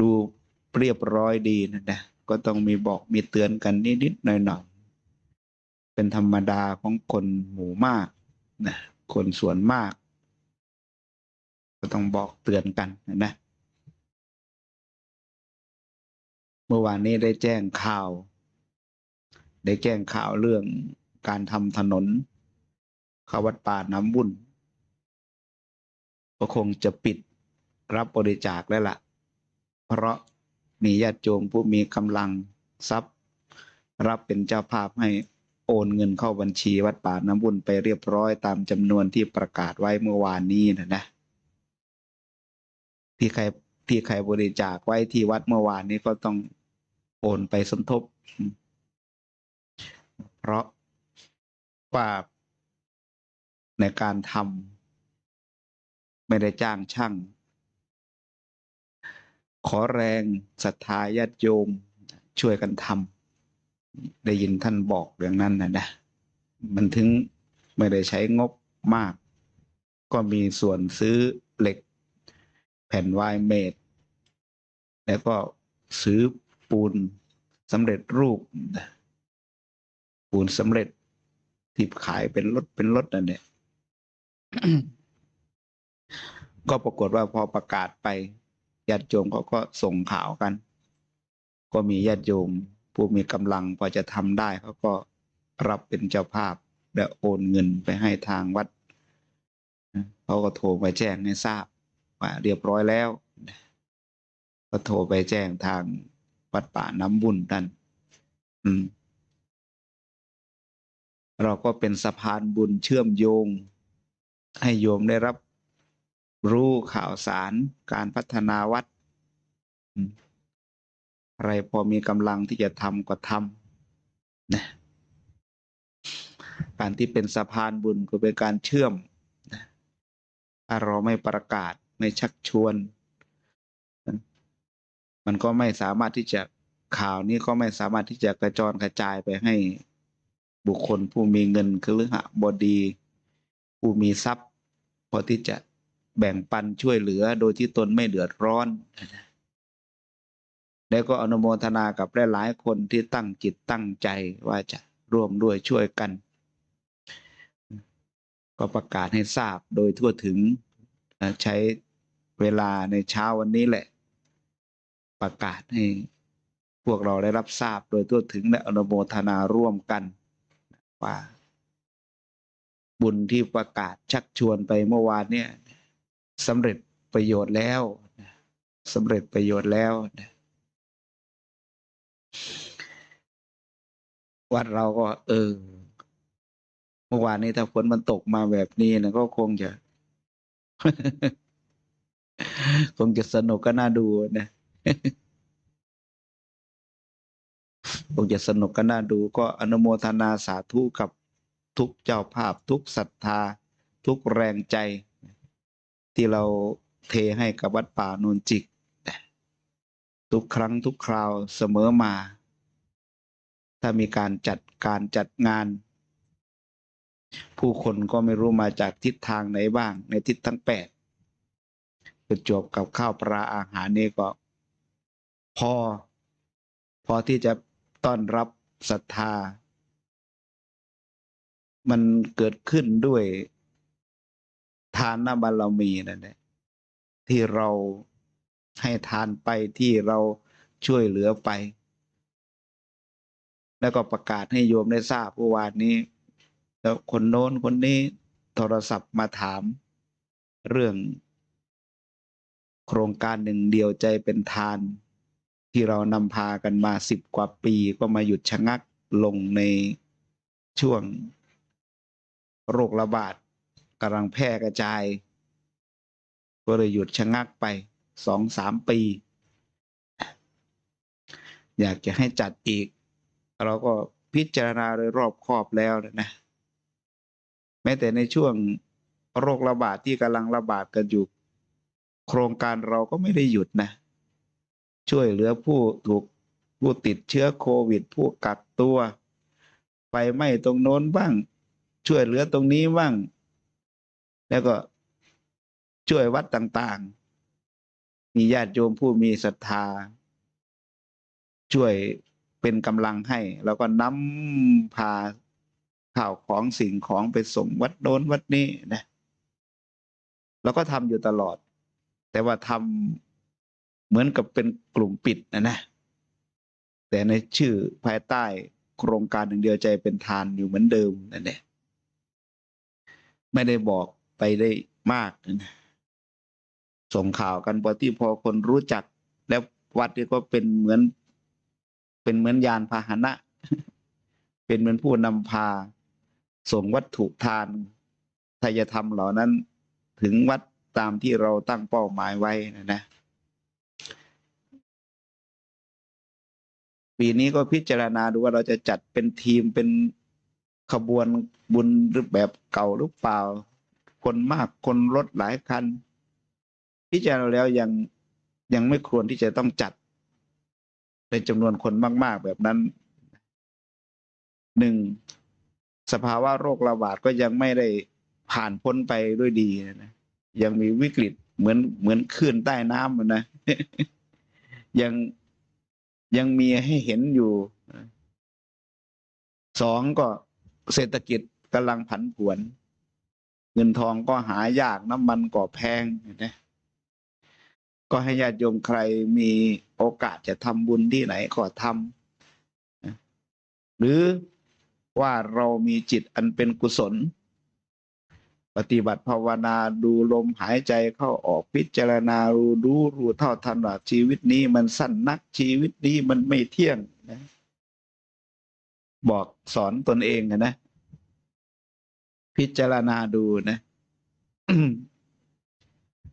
ดูเรียบร้อยดีนะนะก็ต้องมีบอกมีเตือนกันนิดๆหน่อยๆเป็นธรรมดาของคนหมู่มากนะคนส่วนมาก ก็ต้องบอกเตือนกันนะนะเมื่อวานนี้ได้แจ้งข่าว ได้แจ้งข่าวเรื่องการทำถนนเขาวัดป่าน้ำบุญก็คงจะปิดรับบริจาคแล้วล่ะ เพราะมีญาติโยมผู้มีกำลังทรัพย์ รับเป็นเจ้าภาพให้โอนเงินเข้าบัญชีวัดป่าน้ำบุญไปเรียบร้อยตามจำนวนที่ประกาศไว้เมื่อวานนี้นะนะ ที่ใครที่ใครบริจาคไว้ที่วัดเมื่อวานนี้ก็ต้องโอนไปสมทบ เพราะว่าในการทำไม่ได้จ้างช่าง ขอแรงศรัทธาญาติโยมช่วยกันทำได้ยินท่านบอกอย่างนั้นนะนะมันถึงไม่ได้ใช้งบมาก ก็มีส่วนซื้อเหล็ก แผ่นวายเมดแล้วก็ซื้อปูนสำเร็จรูป ปูนสำเร็จที่ขายเป็นรถเป็นรถนั่นเนี่ยก็ปรากฏว่าพอประกาศไป ญาติโยมเขาก็ส่งข่าวกัน ก็มีญาติโยม ผู้มีกำลังพอจะทำได้เขาก็รับเป็นเจ้าภาพและโอนเงินไปให้ทางวัดเขาก็โทรไปแจ้งให้ทราบว่าเรียบร้อยแล้ว ก็โทรไปแจ้งทางวัดป่าน้ำบุญนั่นอืม เราก็เป็นสะพานบุญเชื่อมโยง ให้โยมได้รับ รู้ข่าวสารการพัฒนาวัด อะไรพอมีกำลังที่จะทำก็ทำนะการที่เป็นสะพานบุญก็เป็นการเชื่อมถ้าเราไม่ประกาศไม่ชักชวน มันก็ไม่สามารถที่จะข่าวนี้ก็ไม่สามารถที่จะกระจรกระจายไปให้บุคคลผู้มีเงินคือหบดี ผู้มีทรัพย์พอที่จะ แบ่งปันช่วยเหลือโดยที่ตนไม่เดือดร้อน แล้วก็อนุโมทนากับหลายๆคนที่ตั้งจิตตั้งใจว่าจะร่วมด้วยช่วยกัน ก็ประกาศให้ทราบโดยทั่วถึงใช้เวลาในเช้าวันนี้แหละ ประกาศให้พวกเราได้รับทราบโดยทั่วถึงและอนุโมทนาร่วมกันว่าบุญที่ประกาศชักชวนไปเมื่อวานเนี่ย สำเร็จประโยชน์แล้วสำเร็จประโยชน์แล้ว วัดเราก็ เออเมื่อวานนี้ถ้าฝนมันตกมาแบบนี้นะก็คงจะ คงจะสนุกก็น่าดูนะคงจะสนุกก็น่าดู ก็อนุโมทนาสาธุกับทุกเจ้าภาพทุกศรัทธา ทุกแรงใจ ที่เราเทให้กับวัดป่านนจิก ทุกครั้งทุกคราวเสมอมา ถ้ามีการจัดการจัดงาน ผู้คนก็ไม่รู้มาจากทิศทางไหนบ้าง ในทิศทั้งแปดประจบกับข้าวปลาอาหารนี่ก็พอ พอที่จะต้อนรับศรัทธา มันเกิดขึ้นด้วยานบารมีนั่นแหละที่เราให้ทานไปที่เราช่วยเหลือไป แล้วก็ประกาศให้โยมได้ทราบเมื่อวานนี้ แล้วคนโน้นคนนี้โทรศัพท์มาถาม เรื่อง โครงการหนึ่งเดียวใจเป็นทาน ที่เรานำพากันมาสิบกว่าปีก็มาหยุดชะงักลงในช่วงโรคระบาด กำลังแพร่กระจาย ก็เลยหยุดชะงักไปสองสามปี อยากจะให้จัดอีก เราก็พิจารณาโดยรอบครอบแล้วนะ แม้แต่ในช่วงโรคระบาดที่กำลังระบาดกันอยู่ โครงการเราก็ไม่ได้หยุดนะ ช่วยเหลือผู้ถูกผู้ติดเชื้อโควิด ผู้กักตัวไฟไม้ตรงโน้นบ้าง ช่วยเหลือตรงนี้บ้าง แล้วก็ช่วยวัดต่างๆ มีญาติโยมผู้มีศรัทธา ช่วยเป็นกำลังให้ แล้วก็นำพาข่าวของสิ่งของไปส่งวัดโน้นวัดนี้นะแล้วก็ทำอยู่ตลอด แต่ว่าทำเหมือนกับเป็นกลุ่มปิดนะนะ แต่ในชื่อภายใต้โครงการหนึ่งเดียวใจเป็นทานอยู่เหมือนเดิมนั่นแหละไม่ได้บอก ไปได้มาก ส่งข่าวกันพอที่พอคนรู้จัก แล้ววัดนี้ก็เป็นเหมือน เป็นเหมือนยานพาหนะ เป็นเหมือนผู้นำพา ส่งวัตถุทานทายธรรมเหล่านั้น ถึงวัดตามที่เราตั้งเป้าหมายไว้นะนะปีนี้ก็พิจารณาดูว่าเราจะจัดเป็นทีมเป็นขบวนบุญหรือแบบเก่าหรือเปล่า คนมากคนรถหลายคันพิจารณาแล้วยังยังไม่ควรที่จะต้องจัดในจำนวนคนมาก ๆ แบบนั้นหนึ่งสภาวะโรคระบาดก็ยังไม่ได้ผ่านพ้นไปด้วยดีนะยังมีวิกฤตเหมือนเหมือนคลื่นใต้น้ำอะนะยังยังมีให้เห็นอยู่สองก็เศรษฐกิจกำลังผันผวน เงินทองก็หายากน้ำมันก็แพงนะก็ให้ญาติโยมใครมีโอกาสจะทำบุญที่ไหนก็ทำหรือว่าเรามีจิตอันเป็นกุศล ปฏิบัติภาวนาดูลมหายใจเข้าออกพิจารณารู้รู้รู้เท่าทันว่าชีวิตนี้มันสั้นนักชีวิตนี้มันไม่เที่ยงนะบอกสอนตนเองอะนะ พิจารณาดูนะ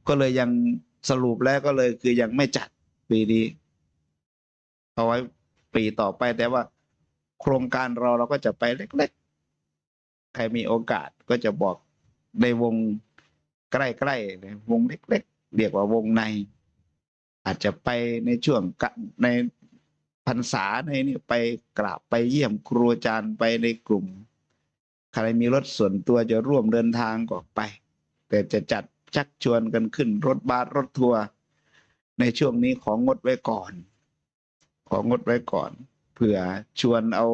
ก็เลยยังสรุปแล้วก็เลยคือยังไม่จัดปีนี้ เอาไว้ปีต่อไปแต่ว่า โครงการเราเราก็จะไปเล็กๆ ใครมีโอกาสก็จะบอกในวงใกล้ๆนะวงเล็กๆ เรียกว่าวงใน อาจจะไปในช่วงในพรรษาในนี้ไปกราบไปเยี่ยมครูอาจารย์ไปในกลุ่ม รมีรถส่วนตัวจะร่วมเดินทางก็ไป แต่จะจัดชักชวนกันขึ้น รถบัสรถทัวร์ในช่วงนี้ของงดไว้ก่อน ของงดไว้ก่อนเผื่อชวนเอา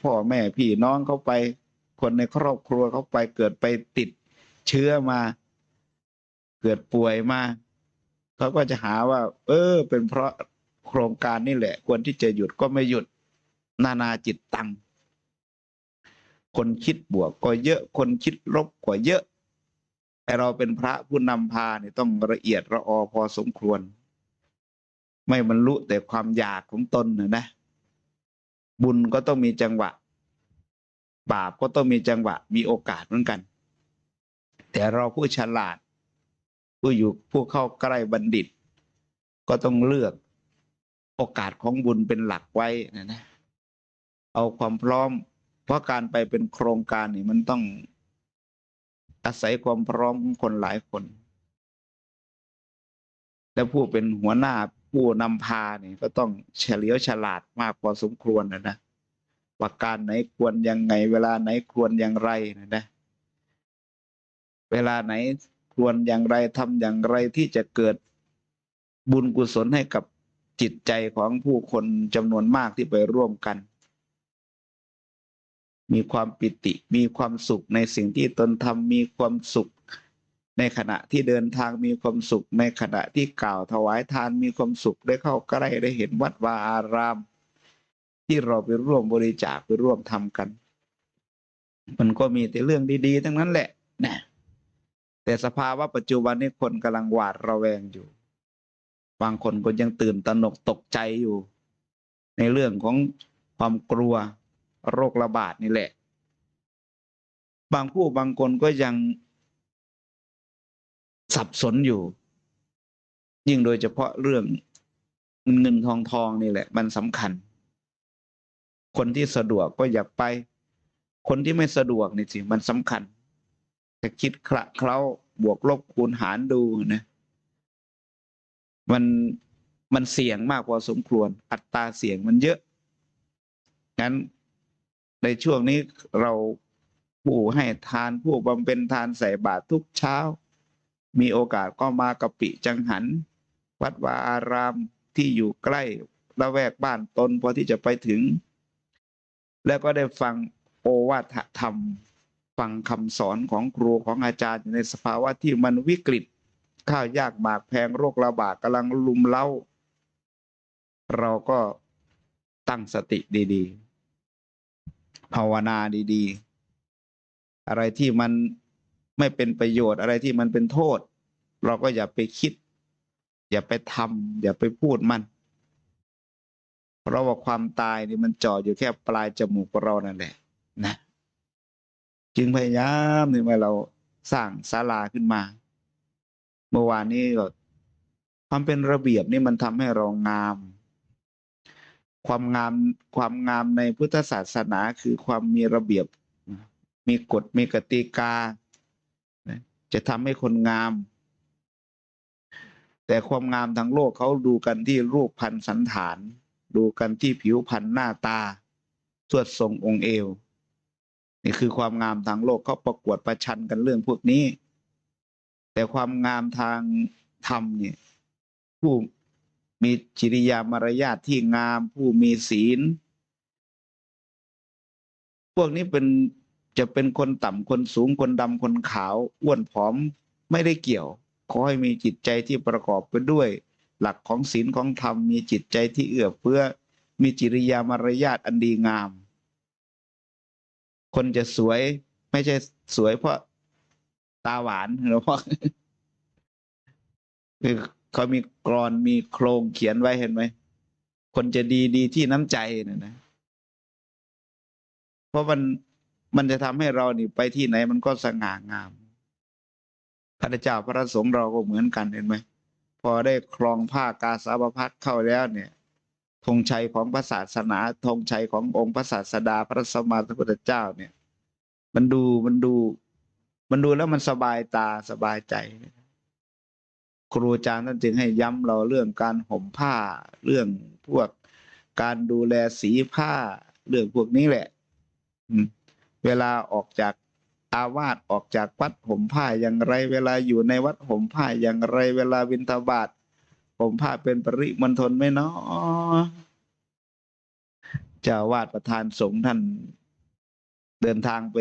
พ่อแม่พี่น้องเข้าไป คนในครอบครัวเขาไปเกิดไปติดเชื้อมา เกิดป่วยมาเขาก็จะหาว่า เออ เป็นเพราะโครงการนี่แหละ ควรที่จะหยุดก็ไม่หยุด นานาจิตตัง คนคิดบวกก็เยอะคนคิดลบก็เยอะแต่เราเป็นพระผู้นำพาเนี่ยต้องละเอียดระออพอสมควร ไม่บรรลุแต่ความอยากของตนนะนะ บุญก็ต้องมีจังหวะ บาปก็ต้องมีจังหวะ มีโอกาสเหมือนกัน แต่เราผู้ฉลาด ผู้อยู่ผู้เข้าใกล้บัณฑิต ก็ต้องเลือกโอกาสของบุญเป็นหลักไว้นะนะ เอาความพร้อม เพราะการไปเป็นโครงการนี่มันต้องอาศัยความพร้อมของคนหลายคน และผู้เป็นหัวหน้าผู้นำพาเนี่ยก็ต้องเฉลียวฉลาดมากพอสมควรนะนะว่าการไหนควรยังไง เวลาไหนควรอย่างไรนะนะ เวลาไหนควรอย่างไรทำอย่างไรที่จะเกิดบุญกุศลให้กับจิตใจของผู้คนจำนวนมากที่ไปร่วมกัน มีความปิติ มีความสุขในสิ่งที่ตนทำมีความสุข ในขณะที่เดินทางมีความสุข ในขณะที่กล่าวถวายทานมีความสุขได้เข้าใกล้ได้เห็นวัดวาอาราม ที่เราไปร่วมบริจาคไปร่วมทำกัน มันก็มีแต่เรื่องดีๆ ทั้งนั้นแหละนะแต่สภาวะปัจจุบันนี้คนกำลังหวาดระแวงอยู่ บางคนก็ยังตื่นตระหนกตกใจอยู่ ในเรื่องของความกลัว โรคระบาดนี่แหละ บางผู้บางคนก็ยังสับสนอยู่ ยิ่งโดยเฉพาะเรื่องเงินทองทองนี่แหละ มันสำคัญ คนที่สะดวกก็อยากไป คนที่ไม่สะดวกนี่สิมันสำคัญ จะคิดคละเคล้าบวกลบคูณหารดูนะมันมันเสี่ยงมากพอสมควร อัตราเสี่ยงมันเยอะ งั้น ในช่วงนี้เราผู้ให้ทานผู้บำเพ็ญทานใส่บาตรทุกเช้า มีโอกาสก็มากะปิจังหัน วัดวาอารามที่อยู่ใกล้ละแวกบ้านตนพอที่จะไปถึง แล้วก็ได้ฟังโอวาทธรรม ฟังคำสอนของครูของอาจารย์ในสภาวะที่มันวิกฤต ข้าวยากหมากแพงโรคระบาดกำลังลุมเล้า เราก็ตั้งสติดี ๆ ภาวนาดีๆ อะไรที่มันไม่เป็นประโยชน์อะไรที่มันเป็นโทษ เราก็อย่าไปคิด อย่าไปทำอย่าไปพูดมัน เพราะว่าความตายนี่มันจ่ออยู่แค่ปลายจมูกเรานั่นแหละนะจึงพยายามที่ว่าเราสร้างศาลาขึ้นมา เมื่อวานนี้ก็ความเป็นระเบียบนี่มันทำให้เรางาม ความงามความงามในพุทธศาสนาคือความมีระเบียบ มีกฎมีกติกา จะทำให้คนงาม แต่ความงามทางโลกเขาดูกันที่รูปพันสันฐาน ดูกันที่ผิวพรรณหน้าตาสวดทรงองค์เอว นี่คือความงามทางโลกเขาประกวดประชันกันเรื่องพวกนี้ แต่ความงามทางธรรมเนี่ยผู้ มีจริยามารยาทที่งาม ผู้มีศีล พวกนี้เป็นจะเป็นคนต่ำคนสูงคนดำคนขาวอ้วนผอมไม่ได้เกี่ยว ขอให้มีจิตใจที่ประกอบไปด้วย หลักของศีลของธรรมมีจิตใจที่เอื้อเฟื้อ มีจริยามารยาทอันดีงาม คนจะสวยไม่ใช่สวยเพราะตาหวานหรือเพราะคือ เขามีกรอนมีโครงเขียนไว้เห็นไหม คนจะดีดีที่น้ำใจนะนะ เพราะมันมันจะทำให้เรานี่ไปที่ไหนมันก็สง่างาม พระเจ้าพระสงฆ์เราก็เหมือนกันเห็นไหม พอได้ครองผ้ากาสาวพัดเข้าแล้วเนี่ยธงชัยของพระศาสนาธงชัยขององค์พระศาสดาพระสมมาสัมพุทธเจ้าเนี่ย มันดูมันดู มันดูแล้วมันสบายตาสบายใจ ครูอาจารย์ท่านจึงให้ย้ำเราเรื่องการห่มผ้า เรื่องพวกการดูแลสีผ้า เรื่องพวกนี้แหละเวลาออกจากอาวาสออกจากวัดห่มผ้าอย่างไร เวลาอยู่ในวัดห่มผ้าอย่างไร เวลาบิณฑบาตห่มผ้าเป็นปริมณฑลไหมเนาะเจ้าวาดประธานสงฆ์ท่าน เดินทางไป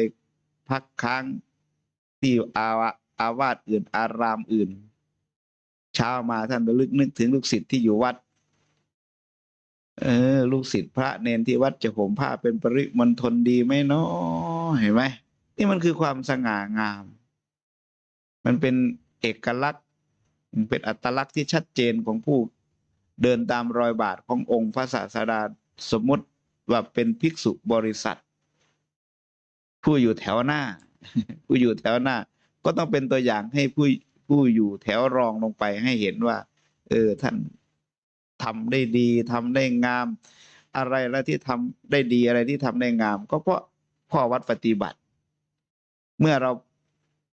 พักค้างที่อาวาอาวาสอื่นอารามอื่น เช้ามาท่านระลึกนึกถึงลูกศิษย์ที่อยู่วัด เออ ลูกศิษย์พระเนนที่วัดจะห่มผ้าเป็นปริมณฑลดีไหมเนาะเห็นไหมนี่มันคือความสง่างาม มันเป็นเอกลักษณ์ เป็นอัตลักษณ์ที่ชัดเจนของผู้เดินตามรอยบาทขององค์พระศาสดาสมมติว่าเป็นภิกษุบริษัท ผู้อยู่แถวหน้า ผู้อยู่แถวหน้า ก็ต้องเป็นตัวอย่างให้ผู้ ผู้อยู่แถวรองลงไปให้เห็นว่า เออท่านทำได้ดีทำได้งาม อะไรแล้วที่ทำได้ดีอะไรที่ทำได้งาม ก็เพราะข้อวัดปฏิบัติ เมื่อเรา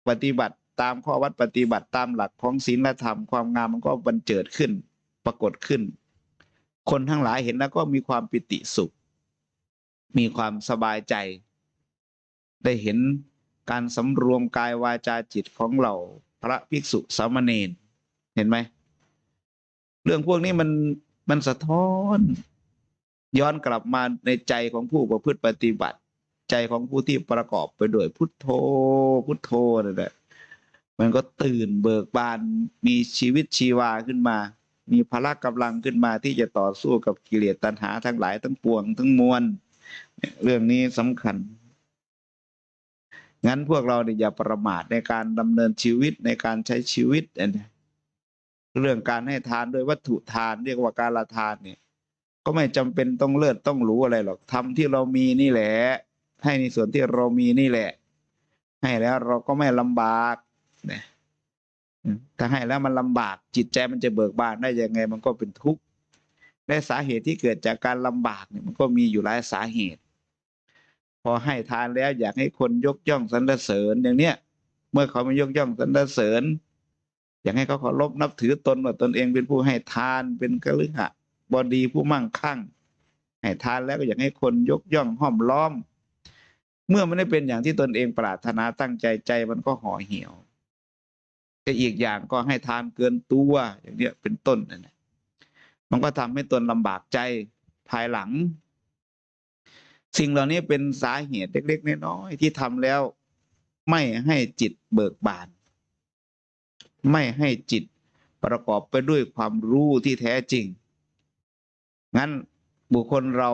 ปฏิบัติตามข้อวัดปฏิบัติตามหลักของศีลธรรมความงามมันก็บันเจิดขึ้น ปรากฏขึ้น คนทั้งหลายเห็นแล้วก็มีความปิติสุข มีความสบายใจ ได้เห็นการสำรวมกายวาจาจิตของเรา ระภิกษุสามเณรเห็นไหม เรื่องพวกนี้มันมันสะท้อน ย้อนกลับมาในใจของผู้ประพฤติปฏิบัติ ใจของผู้ที่ประกอบไปด้วยพุทโธ พุทโธนั่นแหละมันก็ตื่นเบิกบานมีชีวิตชีวาขึ้นมา มีพละกำลังขึ้นมาที่จะต่อสู้กับกิเลสตัณหาทั้งหลายทั้งปวงทั้งมวลเรื่องนี้สำคัญ งั้นพวกเราเนี่ยอย่าประมาทในการดำเนินชีวิตในการใช้ชีวิตเนี่ยเรื่องการให้ทานด้วยวัตถุทานเรียกว่าการละทานเนี่ย ก็ไม่จำเป็นต้องเลิศต้องรู้อะไรหรอกทำที่เรามีนี่แหละ ให้ในส่วนที่เรามีนี่แหละ ให้แล้วเราก็ไม่ลำบากนี่ยถ้าให้แล้วมันลำบากจิตใจมันจะเบิกบานได้ยังไงมันก็เป็นทุกข์และสาเหตุที่เกิดจากการลำบากเนี่ยมันก็มีอยู่หลายสาเหตุ พอให้ทานแล้วอยากให้คนยกย่องสรรเสริญอย่างเนี้ยเมื่อเขามายกย่องสรรเสริญ อยากให้เขาเคารพนับถือตนว่าตนเองเป็นผู้ให้ทานเป็นกฤหะบอดีผู้มั่งคั่ง ให้ทานแล้วก็อยากให้คนยกย่องห้อมล้อม เมื่อมันได้เป็นอย่างที่ตนเองปรารถนาตั้งใจใจมันก็ห่อเหี่ยวแต่อีกอย่างก็ให้ทานเกินตัวอย่างเนี้ยเป็นต้นนั่นนะมันก็ทำให้ตนลำบากใจภายหลัง สิ่งเหล่านี้เป็นสาเหตุเล็กๆน้อยๆที่ทำแล้ว ไม่ให้จิตเบิกบาน ไม่ให้จิตประกอบไปด้วยความรู้ที่แท้จริง งั้นบุคคลเรา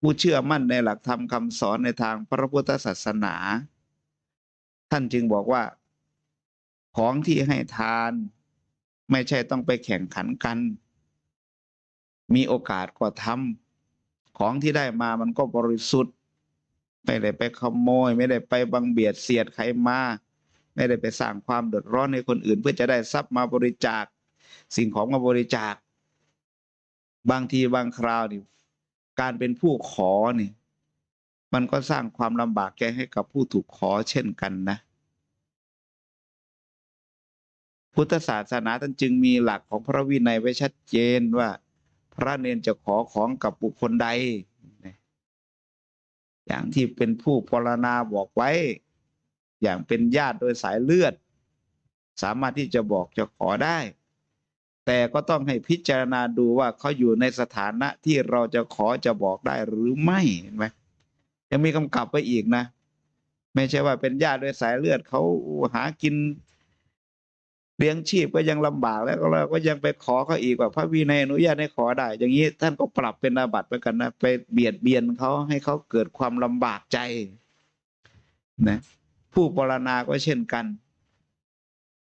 ผู้เชื่อมั่นในหลักธรรมคำสอนในทางพระพุทธศาสนา ท่านจึงบอกว่า ของที่ให้ทานไม่ใช่ต้องไปแข่งขันกัน มีโอกาสก็ทำ ของที่ได้มามันก็บริสุทธิ์ ไม่ได้ไปขโมย ไม่ได้ไปบังเบียดเสียดใครมา ไม่ได้ไปสร้างความเดือดร้อนให้คนอื่น เพื่อจะได้ทรัพย์มาบริจาค สิ่งของมาบริจาค บางทีบางคราวนี่การเป็นผู้ขอนี่ มันก็สร้างความลำบากแก่ให้กับผู้ถูกขอเช่นกันนะพุทธศาสนาท่านจึงมีหลักของพระวินัยไว้ชัดเจนว่า พระเนนจะขอของกับบุคคลใด อย่างที่เป็นผู้ปรณาบอกไว้ อย่างเป็นญาติโดยสายเลือด สามารถที่จะบอกจะขอได้ แต่ก็ต้องให้พิจารณาดูว่าเขาอยู่ในสถานะที่เราจะขอจะบอกได้หรือไม่เห็นไหมยังมีกำกับไปอีกนะ ไม่ใช่ว่าเป็นญาติโดยสายเลือดเขาหากิน เลี้ยงชีพก็ยังลำบากแล้วก็เราก็ยังไปขอเขาอีกว่าพระวินัยอนุญาตให้ขอได้ อย่างนี้ท่านก็ปรับเป็นอาบัติไปกันนะไปเบียดเบียนเขาให้เขาเกิดความลำบากใจนะผู้ปรณาก็เช่นกัน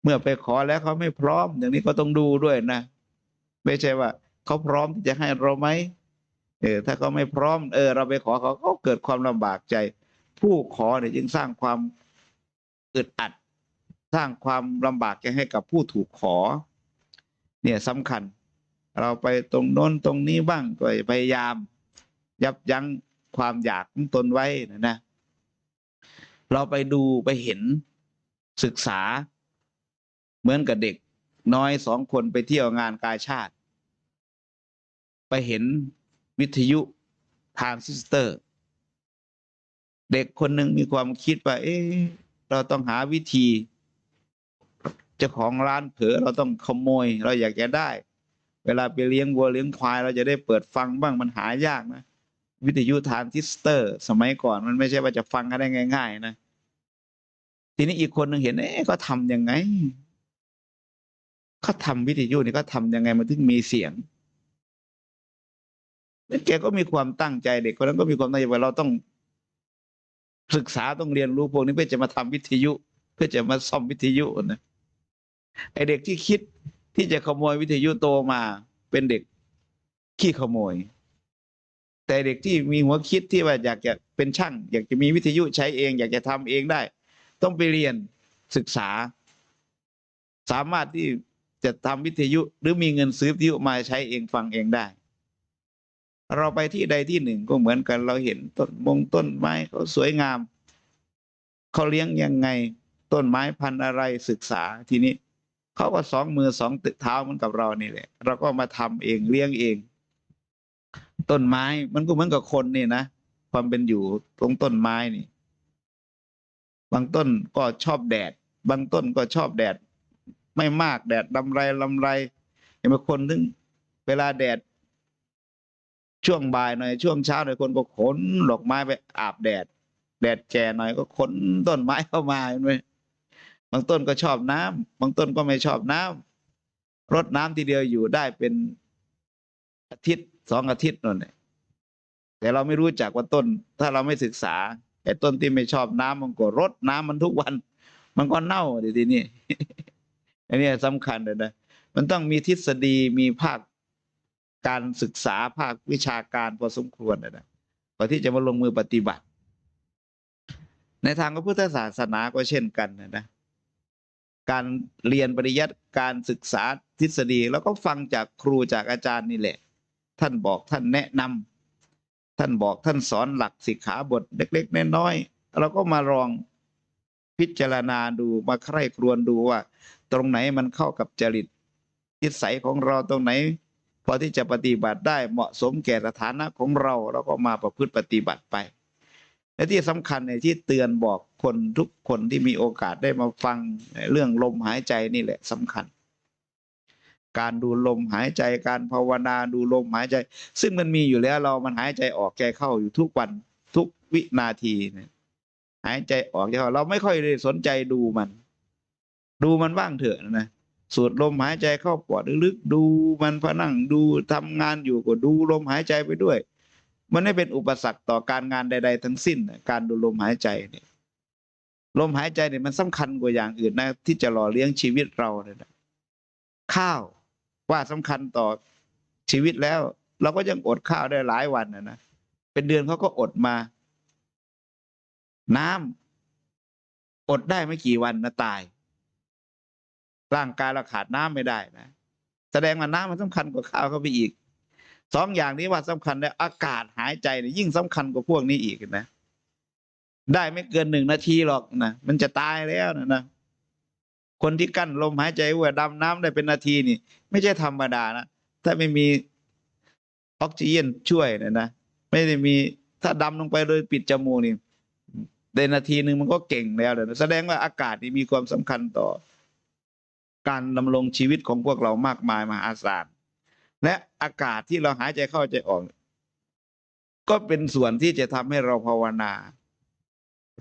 เมื่อไปขอแล้วเขาไม่พร้อม อย่างนี้ก็ต้องดูด้วยนะ ไม่ใช่ว่าเขาพร้อมที่จะให้เราไหมเออถ้าเขาไม่พร้อมเออ เราไปขอเขาก็เกิดความลำบากใจ ผู้ขอเนี่ยจึงสร้างความอึดอัด สร้างความลำบากแก่ให้กับผู้ถูกขอ เนี่ยสำคัญ เราไปตรงโน้นตรงนี้บ้างก็พยายาม ยับยั้งความอยากของตนไว้นะนะเราไปดูไปเห็นศึกษา เหมือนกับเด็กน้อยสองคนไปเที่ยวงานกายชาติ ไปเห็นวิทยุทานซิสเตอร์ เด็กคนหนึ่งมีความคิดว่า เอ๊ะเราต้องหาวิธี จ้าของร้านเผลอเราต้องขโมย เราอยากจะได้ เวลาไปเลี้ยงวัวเลี้ยงควาย เราจะได้เปิดฟังบ้างมันหายากนะ วิทยุทานซิสเตอร์ สมัยก่อนมันไม่ใช่ว่าจะฟังกันได้ง่าย ๆ นะ ทีนี้อีกคนหนึ่งเห็นเอ๊ะก็ทำยังไงเขาทำวิทยุนี่เขาทำยังไงมันถึงมีเสียงแล้วแกก็มีความตั้งใจเด็กคนนั้นก็มีความตั้งใจว่าเราต้อง ศึกษาต้องเรียนรู้พวกนี้เพื่อจะมาทำวิทยุ เพื่อจะมาซ่อมวิทยุนะ ไอเด็กที่คิดที่จะขโมยวิทยุโตมาเป็นเด็กขี้ขโมย แต่เด็กที่มีหัวคิดที่ว่าอยากจะเป็นช่าง อยากจะมีวิทยุใช้เอง อยากจะทำเองได้ ต้องไปเรียนศึกษา สามารถที่จะทำวิทยุหรือมีเงินซื้อวิทยุมาใช้เองฟังเองได้ เราไปที่ใดที่หนึ่งก็เหมือนกันเราเห็นต้นมงต้นไม้เขาสวยงามเขาเลี้ยงยังไงต้นไม้พันธุ์อะไรศึกษาทีนี้ เขาก็สองมือสองเท้าเหมือนกับเรานี่แหละ เราก็มาทำเองเลี้ยงเอง ต้นไม้มันก็เหมือนกับคนนี่นะความเป็นอยู่ตรงต้นไม้นี่ บางต้นก็ชอบแดด บางต้นก็ชอบแดด ไม่มากแดดลำไรลำไรอย่างบางคนถึง เวลาแดด ช่วงบ่ายหน่อยช่วงเช้าหน่อยคนก็ขนดอกไม้ไปอาบแดด แดดแก่หน่อยก็ขนต้นไม้เข้ามาเห็นไหม บางต้นก็ชอบน้ำบางต้นก็ไม่ชอบน้ำรดน้ำทีเดียวอยู่ได้เป็นอาทิตย์สองอาทิตย์นั่นแหละแต่เราไม่รู้จักว่าต้น ถ้าเราไม่ศึกษาไอ้ต้นที่ไม่ชอบน้ำมันก็รดน้ำมันทุกวัน มันก็เน่าดิทีนี้อันนี้สำคัญเลยนะมันต้องมีทฤษฎีมีภาคการศึกษาภาควิชาการพอสมควรนะนะก่อนที่จะมาลงมือปฏิบัติ ในทางพระพุทธศาสนาก็เช่นกันนะนะ การเรียนปริยัติการศึกษาทฤษฎี แล้วก็ฟังจากครูจากอาจารย์นี่แหละ ท่านบอกท่านแนะนำท่านบอกท่านสอนหลักสิกขาบทเล็กๆน้อยๆเราก็มาลองพิจารณาดูมาใคร่ครวญดูว่า ตรงไหนมันเข้ากับจริตนิสัยของเราตรงไหนพอที่จะปฏิบัติได้เหมาะสมแก่สถานะของเราเราก็มาประพฤติปฏิบัติไป และที่สำคัญในยที่เตือนบอกคนทุกคนที่มีโอกาสได้มาฟังเรื่องลมหายใจนี่แหละสำคัญ การดูลมหายใจการภาวนาดูลมหายใจ ซึ่งมันมีอยู่แล้วเรามันหายใจออกใจเข้าอยู่ทุกวันทุกวินาทีเนี่ยหายใจออกใจเข้าเราไม่ค่อยได้สนใจดูมัน ดูมันบ้างเถอะนะสูดลมหายใจเข้าปอดลึกๆดูมันพนั่งดูทำงานอยู่ก็ดูลมหายใจไปด้วย มันไม่เป็นอุปสรรคต่อการงานใด ๆ ทั้งสิ้น การดูลมหายใจเนี่ยลมหายใจเนี่ยมันสำคัญกว่าอย่างอื่นนะ ที่จะหล่อเลี้ยงชีวิตเราเนี่ยนะข้าวว่าสำคัญต่อชีวิตแล้ว เราก็ยังอดข้าวได้หลายวันนะนะเป็นเดือนเขาก็อดมา น้ำอดได้ไม่กี่วันนะตาย ร่างกายเราขาดน้ำไม่ได้นะแสดงว่าน้ำมันสำคัญกว่าข้าวเข้าไปอีก สองอย่างนี้ว่าสำคัญแล้วอากาศหายใจเนี่ยยิ่งสำคัญกว่าพวกนี้อีกนะได้ไม่เกินหนึ่งนาทีหรอกนะมันจะตายแล้วนะนะคนที่กั้นลมหายใจว่าดำน้ำได้เป็นนาทีนี่ ไม่ใช่ธรรมดานะถ้าไม่มีออกซิเจนช่วยเนะนะไม่ได้มีถ้าดำลงไปโดยปิดจมูกนี่ในนาทีหนึ่งมันก็เก่งแล้วนะแสดงว่าอากาศนี่มีความสำคัญต่อ การดำรงชีวิตของพวกเรามากมายมหาศาล และอากาศที่เราหายใจเข้าใจออก ก็เป็นส่วนที่จะทำให้เราภาวนา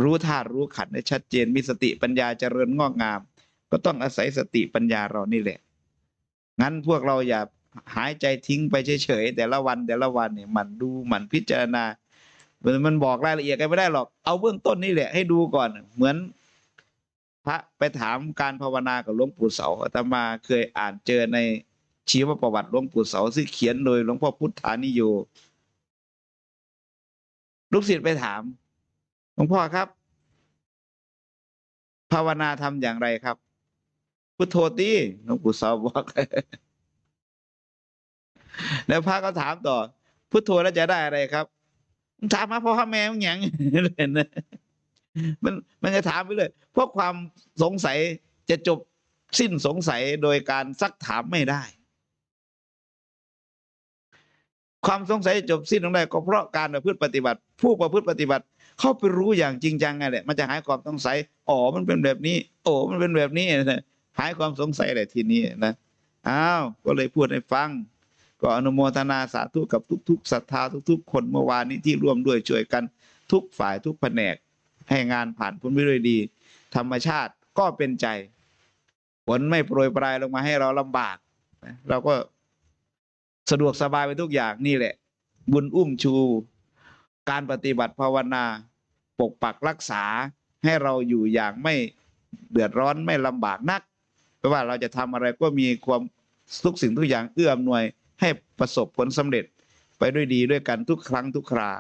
รู้ธาตุรู้ขันธ์ได้ชัดเจนมีสติปัญญาเจริญงอกงาม ก็ต้องอาศัยสติปัญญาเรานี่แหละ งั้นพวกเราอย่าหายใจทิ้งไปเฉยๆแต่ละวันแต่ละวันเนี่ยมันดูมันพิจารณา มันมันบอกรายละเอียดกันไม่ได้หรอก เอาเบื้องต้นนี่แหละให้ดูก่อน เหมือน พระไปถามการภาวนากับหลวงปู่เสาอาตมาเคยอ่านเจอใน ชีวประวัติหลวงปู่เสาซึ่งเขียนโดยหลวงพ่อพุทธานิโยลูกศิษย์ไปถามหลวงพ่อครับ ภาวนาทำอย่างไรครับ พุทโธตีหลวงปู่เสาบอกแล้วพระก็ถามต่อ พุทโธแล้วจะได้อะไรครับถามมาพ่อแม่มึงหยังเห็นไหมมันมันจะถามไปเลยเพราะความสงสัยจะจบสิ้นสงสัยโดยการซักถามไม่ได้ ความสงสัยจบสิ้นลงได้ก็เพราะการประพฤติปฏิบัติ ผู้ประพฤติปฏิบัติ เข้าไปรู้อย่างจริงจังไงแหละมันจะหายความสงสัยอ๋อมันเป็นแบบนี้โอ้มันเป็นแบบนี้นะหายความสงสัยแหละทีนี้นะอ้าวก็เลยพูดให้ฟัง ก็อนุโมทนาสาธุกับทุกๆศรัทธาทุก ๆ คนเมื่อวานนี้ที่ร่วมด้วยช่วยกันทุกฝ่ายทุกแผนก ให้งานผ่านพ้นไปด้วยดี ธรรมชาติก็เป็นใจฝนไม่โปรยปลายลงมาให้เราลำบากเราก็ สะดวกสบายไปทุกอย่างนี่แหละ บุญอุ้มชู การปฏิบัติภาวนา ปกปักรักษาให้เราอยู่อย่างไม่เดือดร้อนไม่ลำบากนักเพราะว่าเราจะทำอะไรก็มีความทุกสิ่งทุกอย่างเอื้ออำนวยให้ประสบผลสำเร็จไปด้วยดีด้วยกันทุกครั้งทุกครา